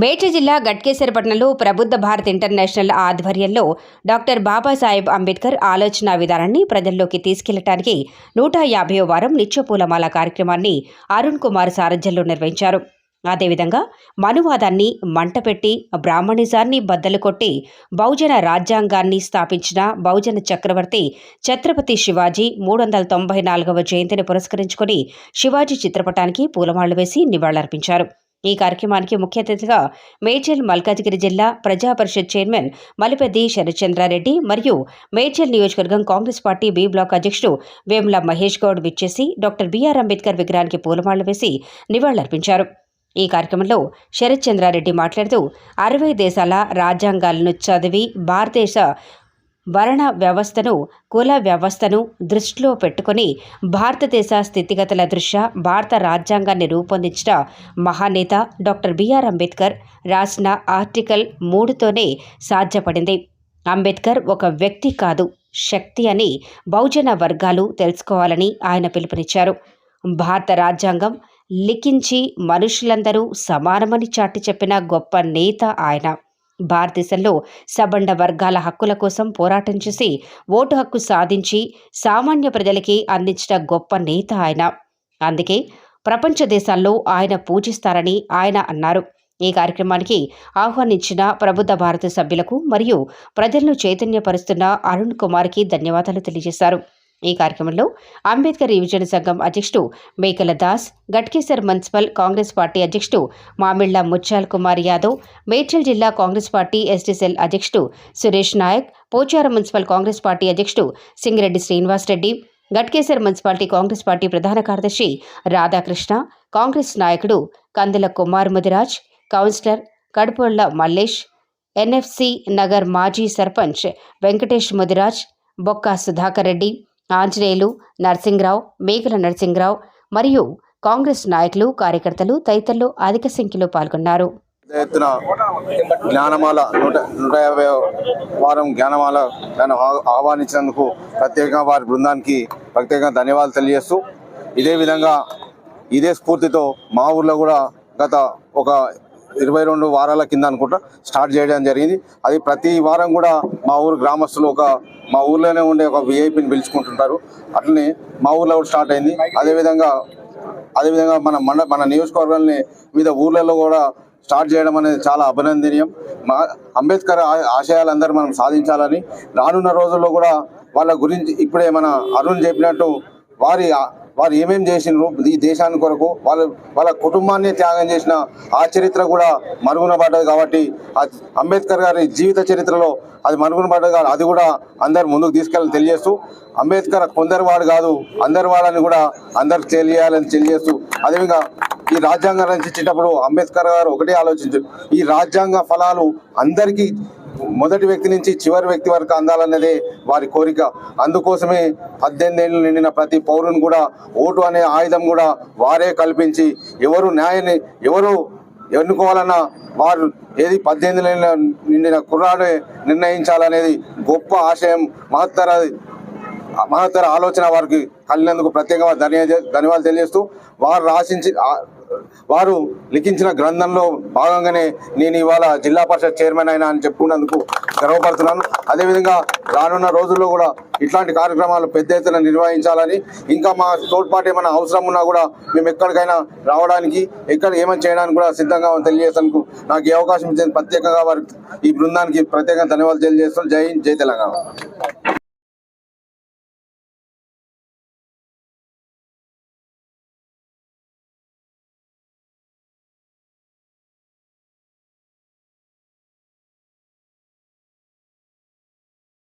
మేడ్చల్ జిల్లా గట్కేశ్వరపట్నంలో ప్రబుద్ధ భారత్ ఇంటర్నేషనల్ ఆధ్వర్యంలో డాక్టర్ బాబాసాహెబ్ అంబేద్కర్ ఆలోచన విధానాన్ని ప్రజల్లోకి తీసుకెళ్ళడానికి నూట యాభై వారం నిత్యపూలమాల కార్యక్రమాన్ని అరుణ్ కుమార్ సారథ్యంలో నిర్వహించారు. అదేవిధంగా మనువాదాన్ని మంటపెట్టి బ్రాహ్మణిజాన్ని బద్దలు కొట్టి బహుజన రాజ్యాంగాన్ని స్థాపించిన బహుజన చక్రవర్తి ఛత్రపతి శివాజీ మూడు వందల తొంభై నాలుగవ జయంతిని పురస్కరించుకొని శివాజీ చిత్రపటానికి పూలమాళ్ళు వేసి నివాళులర్పించారు. ఈ కార్యక్రమానికి ముఖ్య అతిథిగా మేడ్చల్ మల్కాజిగిరి జిల్లా ప్రజా పరిషత్ చైర్మన్ మలిపెద్ది శరత్చంద్రారెడ్డి మరియు మేడ్చల్ నియోజకవర్గం కాంగ్రెస్ పార్టీ బి బ్లాక్ అధ్యక్షుడు వేముల మహేష్ గౌడ్ విచ్చేసి డాక్టర్ బిఆర్ అంబేద్కర్ విగ్రహానికి పూలమాలలు వేసి నివాళులర్పించారు. ఈ కార్యక్రమంలో శరత్ చంద్రారెడ్డి మాట్లాడుతూ అరవై దేశాల రాజ్యాంగాలను చదివి భారతదేశ వర్ణ వ్యవస్థను కుల వ్యవస్థను దృష్టిలో పెట్టుకొని భారతదేశ స్థితిగతుల దృష్ట్యా భారత రాజ్యాంగాన్ని రూపొందించిన మహానేత డాక్టర్ బిఆర్ అంబేద్కర్ రాసిన ఆర్టికల్ మూడుతోనే సాధ్యపడింది. అంబేద్కర్ ఒక వ్యక్తి కాదు శక్తి అని బహుజన వర్గాలు తెలుసుకోవాలని ఆయన పిలుపునిచ్చారు. భారత రాజ్యాంగం లిఖించి మనుషులందరూ సమానమని చాటి చెప్పిన గొప్ప నేత ఆయన. భారతదేశంలో సబండ వర్గాల హక్కుల కోసం పోరాటం చేసి ఓటు హక్కు సాధించి సామాన్య ప్రజలకి అందించిన గొప్ప నేత ఆయన. అందుకే ప్రపంచ దేశాల్లో ఆయన పూజిస్తారని ఆయన అన్నారు. ఈ కార్యక్రమానికి ఆహ్వానించిన ప్రబుద్ధ భారత సభ్యులకు మరియు ప్రజలను చైతన్యపరుస్తున్న అరుణ్ కుమార్కి ధన్యవాదాలు తెలియజేశారు. ఈ కార్యక్రమంలో అంబేద్కర్ రివిజన్ సంఘం అధ్యక్షుడు మేకల దాస్ గట్కేసర్ మున్సిపల్ కాంగ్రెస్ పార్టీ అధ్యక్షుడు మామిళ్ళ ముచ్చాల్ కుమార్ యాదవ్ మేడ్చల్ జిల్లా కాంగ్రెస్ పార్టీ ఎస్టీసెల్ అధ్యక్షుడు సురేష్ నాయక్ పోచారం మున్సిపల్ కాంగ్రెస్ పార్టీ అధ్యక్షుడు సింగిరెడ్డి శ్రీనివాస్ రెడ్డి గట్కేసర్ మున్సిపాలిటీ కాంగ్రెస్ పార్టీ ప్రధాన కార్యదర్శి రాధాకృష్ణ కాంగ్రెస్ నాయకుడు కందుల కుమార్ ముదిరాజ్ కౌన్సిలర్ కడుపుళ్ళ మల్లేష్ ఎన్ఎఫ్సి నగర్ మాజీ సర్పంచ్ వెంకటేష్ ముదిరాజ్ బొక్క సుధాకర్ రెడ్డి ఆంజనేయులు నరసింహరావు మేకల నరసింహరావు మరియు కాంగ్రెస్ నాయకులు కార్యకర్తలు తదితరులు అధిక సంఖ్యలో పాల్గొన్నారు. ఎత్తున జ్ఞానమాల నూట నూట యాభై వారం జ్ఞానమాల నన్ను ఆహ్వానించినందుకు ప్రత్యేకంగా వారి బృందానికి ప్రత్యేకంగా ధన్యవాదాలు తెలియజేస్తూ ఇదే విధంగా ఇదే స్ఫూర్తితో మా ఊర్లో కూడా గత ఒక ఇరవై రెండు వారాల కింద అనుకుంటా స్టార్ట్ చేయడం జరిగింది. అది ప్రతి వారం కూడా మా ఊరు గ్రామస్తులు ఒక మా ఊర్లోనే ఉండే ఒక విఐపిని పిలుచుకుంటుంటారు. అట్లనే మా ఊర్లో కూడా స్టార్ట్ అయింది. అదేవిధంగా అదేవిధంగా మన మండ మన నియోజకవర్గాల్ని వివిధ ఊర్లలో కూడా స్టార్ట్ చేయడం అనేది చాలా అభినందనీయం. మా అంబేద్కర్ ఆ- ఆశయాలందరూ మనం సాధించాలని రానున్న రోజుల్లో కూడా వాళ్ళ గురించి ఇప్పుడే మన అరుణ్ చెప్పినట్టు వారి వారు ఏమేం చేసినారు ఈ దేశాన్ని కొరకు వాళ్ళ వాళ్ళ కుటుంబాన్ని త్యాగం చేసిన ఆ చరిత్ర కూడా మరుగున పడ్డది కాబట్టి అంబేద్కర్ గారి జీవిత చరిత్రలో అది మరుగున పడ్డది కాబట్టి అది కూడా అందరు ముందుకు తీసుకెళ్ళని తెలియజేస్తూ అంబేద్కర్ కొందరు వాడు కాదు అందరి వాడని కూడా అందరికి తెలియాలని తెలియజేస్తూ అదేవిధంగా ఈ రాజ్యాంగం రచించేటప్పుడు అంబేద్కర్ గారు ఒకటే ఆలోచించారు. ఈ రాజ్యాంగ ఫలాలు అందరికీ మొదటి వ్యక్తి నుంచి చివరి వ్యక్తి వరకు అందాలన్నదే వారి కోరిక. అందుకోసమే పద్దెనిమిది ఏళ్ళు నిండిన ప్రతి పౌరుని కూడా ఓటు అనే ఆయుధం కూడా వారే కల్పించి ఎవరు న్యాయాన్ని ఎవరు ఎన్నుకోవాలన్నా వారు ఏది పద్దెనిమిది ఏళ్ళ నిండిన కుర్రాడే నిర్ణయించాలనేది గొప్ప ఆశయం మహత్తర మహత్తర ఆలోచన వారికి కలిగినందుకు ప్రత్యేకంగా ధన్య ధన్యవాదాలు తెలియజేస్తూ వారు రాశించి వారు లిఖించిన గ్రంథంలో భాగంగానే నేను ఇవాళ జిల్లా పరిషత్ చైర్మన్ అయినా అని చెప్పుకున్నందుకు గర్వపడుతున్నాను. అదేవిధంగా రానున్న రోజుల్లో కూడా ఇట్లాంటి కార్యక్రమాలు పెద్ద ఎత్తున నిర్వహించాలని ఇంకా మా తోడ్పాటు ఏమైనా అవసరం ఉన్నా కూడా మేము ఎక్కడికైనా రావడానికి ఎక్కడ ఏమైనా చేయడానికి కూడా సిద్ధంగా తెలియజేసేందుకు నాకు ఈ అవకాశం ఇచ్చిన ప్రత్యేకంగా వారికి ఈ బృందానికి ప్రత్యేకంగా ధన్యవాదాలు తెలియజేస్తున్నాను. జై హింద్ జై తెలంగాణ.